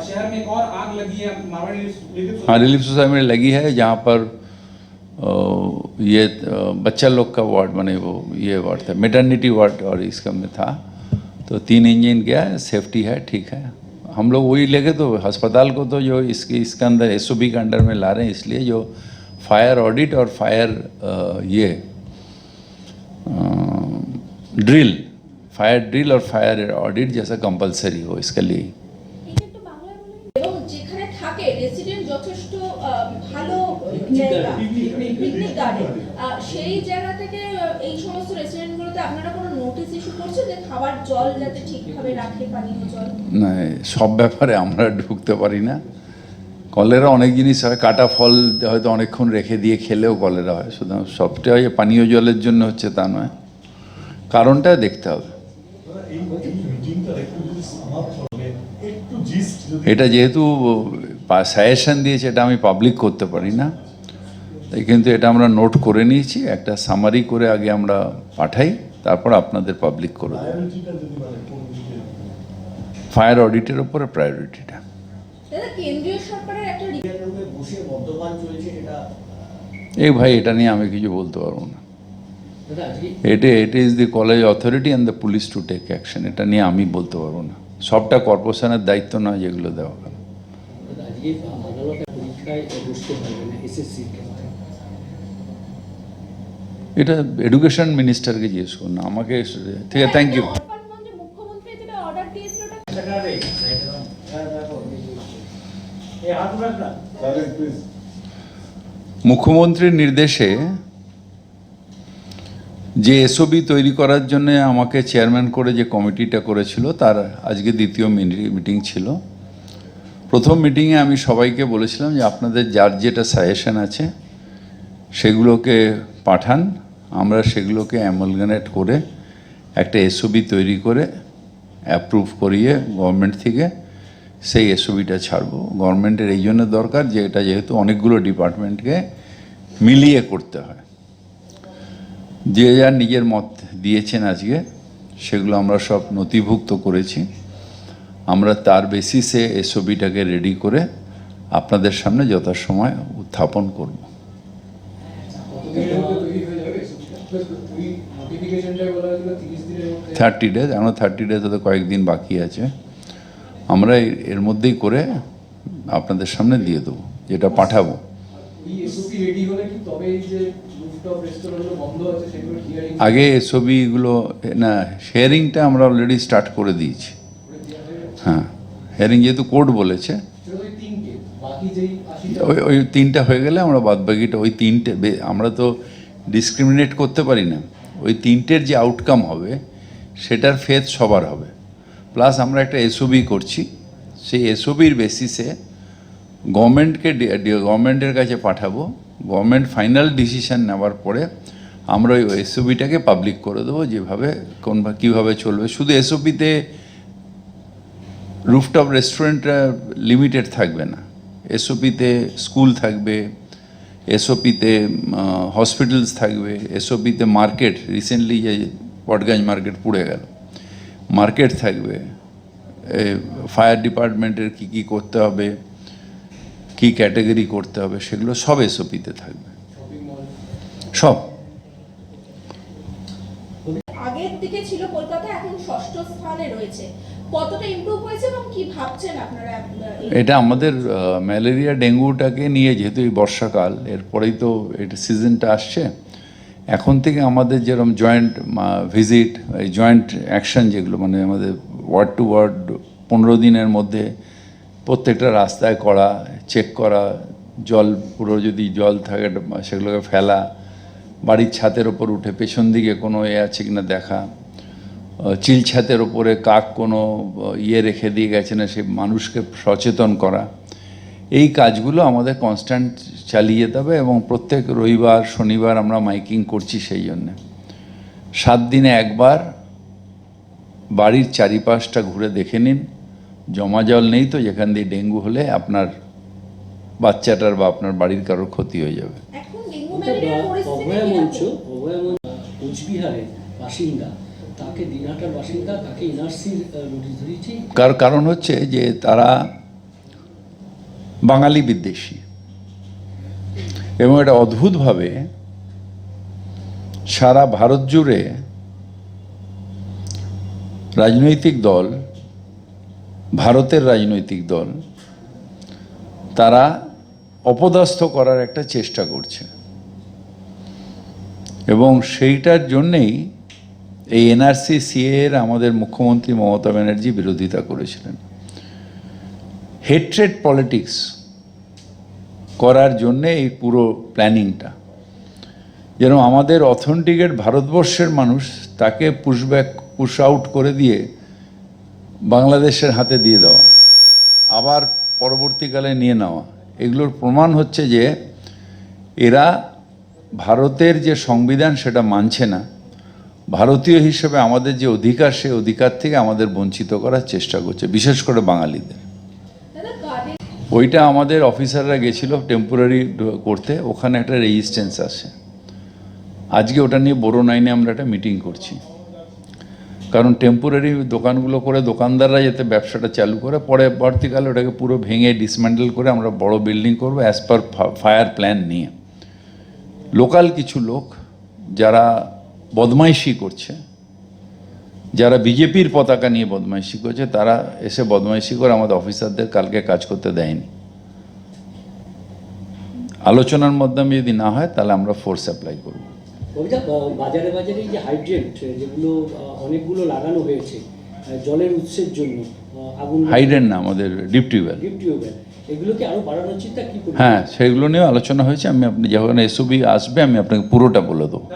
और शहर में एक और आग लगी है हाँ रिलीफ सोसाइटी में लगी है, जहाँ पर ये बच्चा लोग का वार्ड बने, वो, ये वार्ड था मेटर्निटी वार्ड और इसका में था। तो तीन इंजन गया है सेफ्टी है, ठीक है। हम लोग वही लेके तो अस्पताल को तो जो इसके इसके अंदर एस के अंडर में ला रहे हैं, इसलिए जो फायर ऑडिट और फायर ये ड्रिल फायर ड्रिल और फायर ऑडिट जैसा कंपलसरी हो, इसके लिए। জায়গা পিকনিক গার্ডেন। সেই জায়গা থেকে এই সমস্ত রেস্টুরেন্টগুলোতে আপনারা কোনো নোটিশ ইস্যু করছেন যে খাবার জল যাতে ঠিকভাবে রাখে পানীয় জল? না সব ব্যাপারে আমরা ঢুকতে পারি না। কলেরা অনেক জিনিস হয় কাটা ফল হয়তো অনেকক্ষণ রেখে দিয়ে খেলেও কলেরা হয়। সুতরাং সবটা ওই পানীয় জলের জন্য হচ্ছে তা নয়। কারণটা দেখতে হবে। এটা যেহেতু সাজেশন দিয়েছে এটা আমি পাবলিক করতে পারি না। তাই কিন্তু এটা আমরা নোট করে নিয়েছি একটা সামারি করে আগে আমরা পাঠাই তারপর আপনাদের পাবলিক করে দেবো। ফায়ার অডিটের ওপরে প্রায়োরিটিটা দাদা কেন্দ্রীয় সরকারের একটা রি- রুমে বসে মদ্যপান চলছে এটা এই ভাই এটা নিয়ে আমি কিছু বলতে পারব না। এটা it is the college authority and the police to take action এটা নিয়ে আমি বলতে পারব না। সবটা কর্পোরেশনের দায়িত্ব নয় যেগুলো দেওয়া হবে এটা এডুকেশন মিনিস্টারকে জিজ্ঞেস করুন, আমাকে ঠিক আছে থ্যাংক ইউ মুখ্যমন্ত্রীর নির্দেশে যে এসওবি তৈরি করার জন্য আমাকে চেয়ারম্যান করে যে কমিটিটা করেছিল, তার আজকে দ্বিতীয় মিটিং ছিল। প্রথম মিটিংয়ে আমি সবাইকে বলেছিলাম যে আপনাদের যার যেটা সাজেশন আছে, সেগুলোকে পাঠান। আমরা সেগুলোকে অ্যামলগানেট করে একটা এসওবি তৈরি করে অ্যাপ্রুভ করিয়ে গভর্নমেন্ট থেকে সেই এসওবিটা ছাড়বো। গভর্নমেন্টের এই জন্য দরকার যে এটা যেহেতু অনেকগুলো ডিপার্টমেন্টকে মিলিয়ে করতে হয়। যে যার নিজের মত দিয়েছেন আজকে, সেগুলো আমরা সব নথিভুক্ত করেছি। আমরা তার বেসিসে এসওবিটাকে রেডি করে আপনাদের সামনে যথাসময় উত্থাপন করব। থার্টি ডেজ এখনও থার্টি ডেজ হয়তো কয়েকদিন বাকি আছে। আমরা এর- মধ্যেই করে আপনাদের সামনে দিয়ে দেবো যেটা পাঠাবো। আগে এসবিগুলো না শেয়ারিংটা আমরা অলরেডি স্টার্ট করে দিয়েছি। হয়ে হ্যাঁ হেয়ারিং যেহেতু কোর্ট বলেছে। ওই ওই তিনটা হয়ে গেলে আমরা বাদ বাকিটা ওই তিনটে আমরা তো ডিসক্রিমিনেট করতে পারি না। ওই তিনটের যে আউটকাম হবে, সেটার ফেদ সবার হবে। প্লাস আমরা একটা এসওবি করছি। সেই এসওবির বেসিসে গভর্নমেন্টকে গভর্নমেন্টের কাছে পাঠাবো। গভর্নমেন্ট ফাইনাল ডিসিশন নেওয়ার পরে আমরা ওই এসওবিটাকে পাবলিক করে দেবো, যেভাবে কোন কীভাবে চলবে। শুধু এসওপিতে রুফটপ রেস্টুরেন্টটা লিমিটেড থাকবে না। এসওপিতে স্কুল থাকবে। এসওপিতে হসপিটালস থাকবে এসওপিতে মার্কেট রিসেন্টলি যে পটগাঁজ মার্কেট পুড়ে গেল মার্কেট থাকবে ফায়ার ডিপার্টমেন্টের কী কী করতে হবে কী ক্যাটাগরি করতে হবে সেগুলো সব এসওপিতে থাকবে। শপিং মল সব। আগের দিকে ছিল কলকাতা এখন ষষ্ঠ স্থানে রয়েছে। কতটা ইমপ্রুভ হয়েছে এবং কি ভাবছেন আপনারা এটা আমাদের ম্যালেরিয়া, ডেঙ্গুটাকে নিয়ে যেহেতু এই বর্ষাকাল, এরপরেই তো এটা সিজনটা আসছে, এখন থেকে আমাদের যেরকম জয়েন্ট ভিজিট এই জয়েন্ট অ্যাকশন যেগুলো মানে আমাদের ওয়ার্ড টু ওয়ার্ড পনেরো দিনের মধ্যে প্রত্যেকটা রাস্তায় করা চেক করা, জল পুরো যদি জল থাকে, সেগুলোকে ফেলা, বাড়ির ছাতের ওপর উঠে পেছন দিকে কোনো এ আছে কিনা দেখা আহ, চিল ছাতের ওপরে কাক কোনো ইয়ে রেখে দিয়ে গেছে না সে মানুষকে সচেতন করা। এই কাজগুলো আমাদের কনস্ট্যান্ট চালিয়ে যেতে হবে এবং প্রত্যেক রবিবার শনিবার আমরা মাইকিং করছি সেই জন্যে। সাত দিনে একবার বাড়ির চারিপাশটা ঘুরে দেখে নিন। জমা জল নেই তো যেখান দিয়ে ডেঙ্গু হলে আপনার বাচ্চাটার বা আপনার বাড়ির কারোর ক্ষতি হয়ে যাবে। কোচবিহারের বাসিন্দা তাকে বাসিন্দা, তাকে এনআরসির নোটিশ কার কারণ হচ্ছে যে তারা বাঙালি বিদ্বেষী। এবং এটা অদ্ভুতভাবে সারা ভারত জুড়ে রাজনৈতিক দল, ভারতের রাজনৈতিক দল, তারা অপদস্থ করার একটা চেষ্টা করছে। এবং সেইটার জন্যেই এই এনআরসি সিএর আমাদের মুখ্যমন্ত্রী মমতা ব্যানার্জি বিরোধিতা করেছিলেন। হেট্রেড পলিটিক্স করার জন্যে এই পুরো প্ল্যানিংটা। যেন আমাদের অথেন্টিকেট ভারতবর্ষের মানুষ তাকে পুশব্যাক পুশ আউট করে দিয়ে বাংলাদেশের হাতে দিয়ে দেওয়া, আবার পরবর্তীকালে নিয়ে নেওয়া। এগুলোর প্রমাণ হচ্ছে যে এরা ভারতের যে সংবিধান সেটা মানছে না। ভারতীয় হিসেবে আমাদের যে অধিকার, সেই অধিকার থেকে আমাদের বঞ্চিত করার চেষ্টা করছে, বিশেষ করে বাঙালিদের। ওইটা আমাদের অফিসাররা গেছিল টেম্পোরারি করতে, ওখানে একটা রেজিস্ট্যান্স আছে আজকে ওটা নিয়ে বড় নাইনে আমরা একটা মিটিং করছি। কারণ টেম্পোরারি দোকানগুলো করে দোকানদাররা যাতে ব্যবসাটা চালু করে পরে পরবর্তীকালে ওটাকে পুরো ভেঙে ডিসম্যান্ডেল করে আমরা বড় বিল্ডিং করব অ্যাজ পার ফায়ার প্ল্যান নিয়ে। লোকাল কিছু লোক যারা বদমাইশি করছে। যারা বিজেপির পতাকা নিয়ে বদমাইশি করছে তারা এসে বদমাইশি করে আমাদের অফিসারদের কালকে কাজ করতে দেয়নি। আলোচনার মাধ্যমে যদি না হয় তাহলে আমরা ফোর্স অ্যাপ্লাই করব। বাজারে বাজারে এই যে হাইড্রেন্ট যেগুলো অনেকগুলো লাগানো হয়েছে জলের উৎসের জন্য আগুন হাইডেন না আমাদের ডিপ টিউবওয়েল ডিপ টিউবওয়েল এগুলোকে আরও বাড়ানোর চিন্তা কি হ্যাঁ সেগুলো নিয়েও আলোচনা হয়েছে। আমি আপনি যখন এসওবি আসবে আমি আপনাকে পুরোটা বলে দেবো।